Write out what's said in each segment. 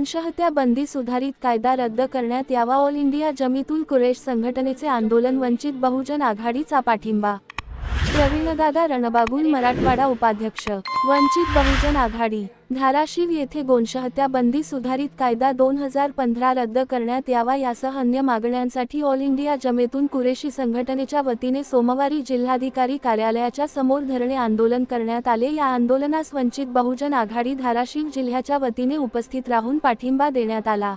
वंशहत्या बंदी सुधारित कायदा रद्द करण्यात यावा. ऑल इंडिया जमीतुल कुरेश संघटनेचे आंदोलन वंचित बहुजन आघाडीचा पाठिंबा प्रवीणदादा रणबागुल मराठवाडा उपाध्यक्ष. वंचित बहुजन आघाडी. धाराशिव येथे गोंशहत्या बंदी सुधारित कायदा दोन हजार पंधरा रद्द करण्यात यावा यासह अन्य मागण्यांसाठी ऑल इंडिया जमेतून कुरेशी संघटनेच्या वतीने सोमवारी जिल्हाधिकारी कार्यालयाच्या समोर धरणे आंदोलन करण्यात आले. या आंदोलनास वंचित बहुजन आघाडी धाराशिव जिल्ह्याच्या वतीने उपस्थित राहून पाठिंबा देण्यात आला.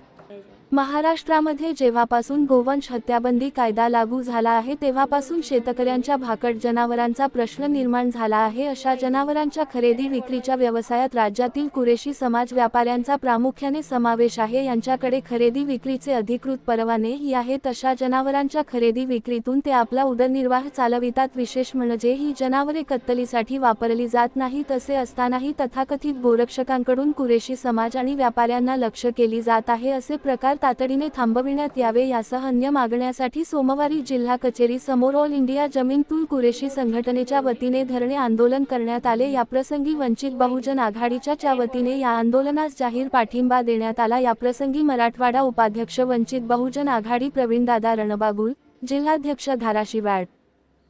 महाराष्ट्रामध्ये जेव्हापासून गोवंश हत्याबंदी कायदा लागू झाला आहे तेव्हापासून शेतकऱ्यांच्या भाकड जनावरांचा प्रश्न निर्माण झाला आहे. अशा जनावरांच्या खरेदी विक्रीच्या व्यवसायात राज्यातील कुरेशी समाज व्यापाऱ्यांचा प्रामुख्याने समावेश आहे. यांच्याकडे खरेदी विक्रीचे अधिकृत परवानेही आहेत. अशा जनावरांच्या खरेदी विक्रीतून ते आपला उदरनिर्वाह चालवितात. विशेष म्हणजे ही जनावरे कत्तलीसाठी वापरली जात नाहीत असे असतानाही तथाकथित गोरक्षकांकडून कुरेशी समाज आणि व्यापाऱ्यांना लक्ष केली जात आहे असे प्रकार तातडीने थांबविण्यात यावे यासह अन्य मागण्यासाठी सोमवारी जिल्हा कचेरी समोर ऑल इंडिया जमीनतुल कुरेशी संघटनेच्या वतीने धरणे आंदोलन करण्यात आले. याप्रसंगी वंचित बहुजन आघाडीच्या च्या वतीने या आंदोलनास जाहीर पाठिंबा देण्यात आला. याप्रसंगी मराठवाडा उपाध्यक्ष वंचित बहुजन आघाडी प्रवीणदादा रणबागुल जिल्हाध्यक्ष धाराशिव ॲड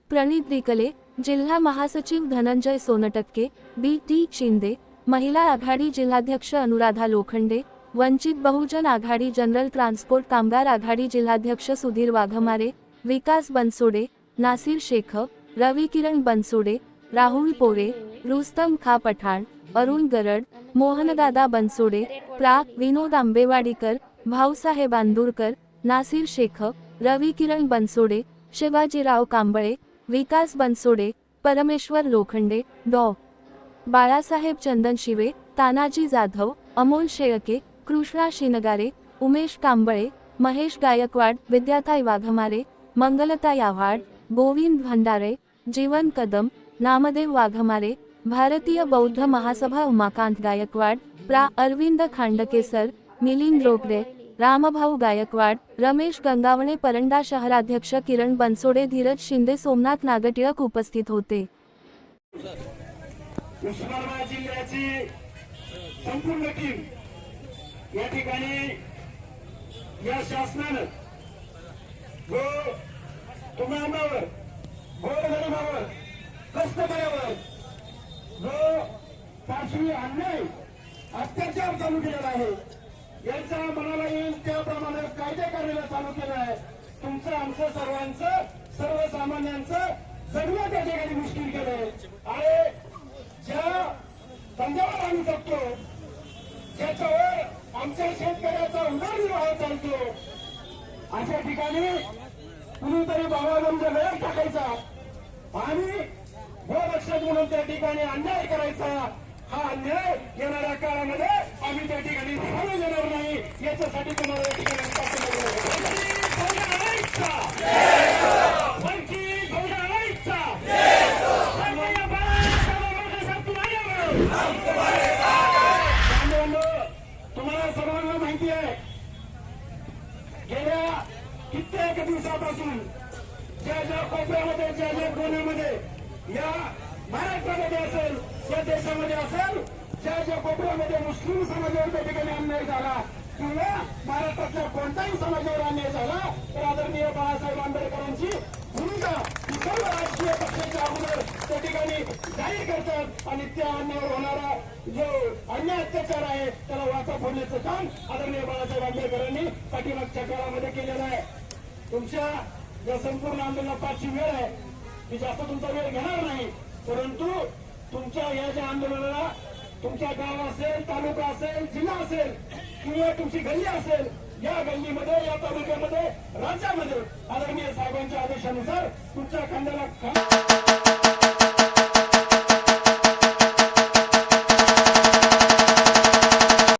प्रणित रिकले जिल्हा महासचिव धनंजय सोनटक्के बी टी शिंदे महिला आघाडी जिल्हाध्यक्ष अनुराधा लोखंडे वंचित बहुजन आघाडी जनरल ट्रान्सपोर्ट कामगार आघाडी जिल्हाध्यक्ष सुधीर वाघमारे विकास बनसोडे नासिर शेख रवी किरण बनसोडे राहुल पोरे रुस्तम खा पठाण अरुण गरड मोहनदादा बनसोडे प्रा. विनोद आंबेवाडीकर भाऊसाहेब आंदूरकर नासिर शेख रवी किरण बनसोडे शिवाजीराव कांबळे विकास बनसोडे परमेश्वर लोखंडे डॉ. बाळासाहेब चंदन शिवे तानाजी जाधव अमोल शेळके कृष्णा शिनगारे उमेश कांबळे महेश गायकवाड विद्याताई वाघमारे मंगलता याव्हाड गोविंद भंडारे जीवन कदम नामदेव वाघमारे भारतीय बौद्ध महासभा उमाकांत गायकवाड प्रा अरविंद खांडकेसर मिलिंद रोकडे रामभाऊ गायकवाड रमेश गंगावणे परंडा शहराध्यक्ष किरण बनसोडे धीरज शिंदे सोमनाथ नागटिळक उपस्थित होते उस्मानाबाद जिल्ह्याची संपूर्ण टीम या ठिकाणी या शासनानं जो तुम्हावर गोरगरिबावर कष्टकऱ्यावर जो पाशवी अन्याय अत्याचार चालू केलेला आहे यांचा मनाला येईल त्याप्रमाणे कायदे करायला चालू केलं आहे. तुमचं आमचं सर्वांचं सर्वसामान्यांचं जगणं त्या ठिकाणी अशा ठिकाणी कुणीतरी बाबागंज वेळ टाकायचा. आणि गोरक्षक म्हणून त्या ठिकाणी अन्याय करायचा. हा अन्याय येणाऱ्या काळामध्ये आम्ही त्या ठिकाणी सहन देणार नाही. याच्यासाठी तुम्हाला या ठिकाणी पाठिंबा देणार आहे. वंचित बहुजन आघाडीचा! वंचित बहुजन आघाडीचा! सर्वया बाळासाहेब आंबेडकर तुम्हाला बांधवांनो, तुम्हाला सर्वांना माहिती आहे गेल्या कित्येक दिवसापासून ज्या ज्या कोपऱ्यामध्ये ज्या ज्या कोण्यामध्ये या महाराष्ट्रामध्ये असेल या देशामध्ये असेल ज्या ज्या कोपऱ्यामध्ये मुस्लिम समाजावर त्या ठिकाणी अन्याय झाला किंवा महाराष्ट्रातल्या कोणत्याही समाजावर अन्याय झाला तर आदरणीय बाळासाहेब आंबेडकरांची भूमिका ही सर्व राजकीय पक्षाच्या अगोदर त्या ठिकाणी जाहीर करतात आणि त्या अन्यायावर होणारा जो अन्याय अत्याचार आहे त्याला वाचा फोडण्याचं काम आदरणीय बाळासाहेब आंबेडकरांनी पाठीमागच्या काळामध्ये केलेलं आहे. तुमच्या या संपूर्ण आंदोलनाची वेळ आहे. मी जास्त तुमचा वेळ घेणार नाही. परंतु तुमच्या या ज्या आंदोलनाला तुमच्या गाव असेल तालुका असेल जिल्हा असेल किंवा तुमची गल्ली असेल या गल्लीमध्ये या तालुक्यामध्ये राज्यामध्ये आदरणीय साहेबांच्या आदेशानुसार तुमच्या खांद्याला खा-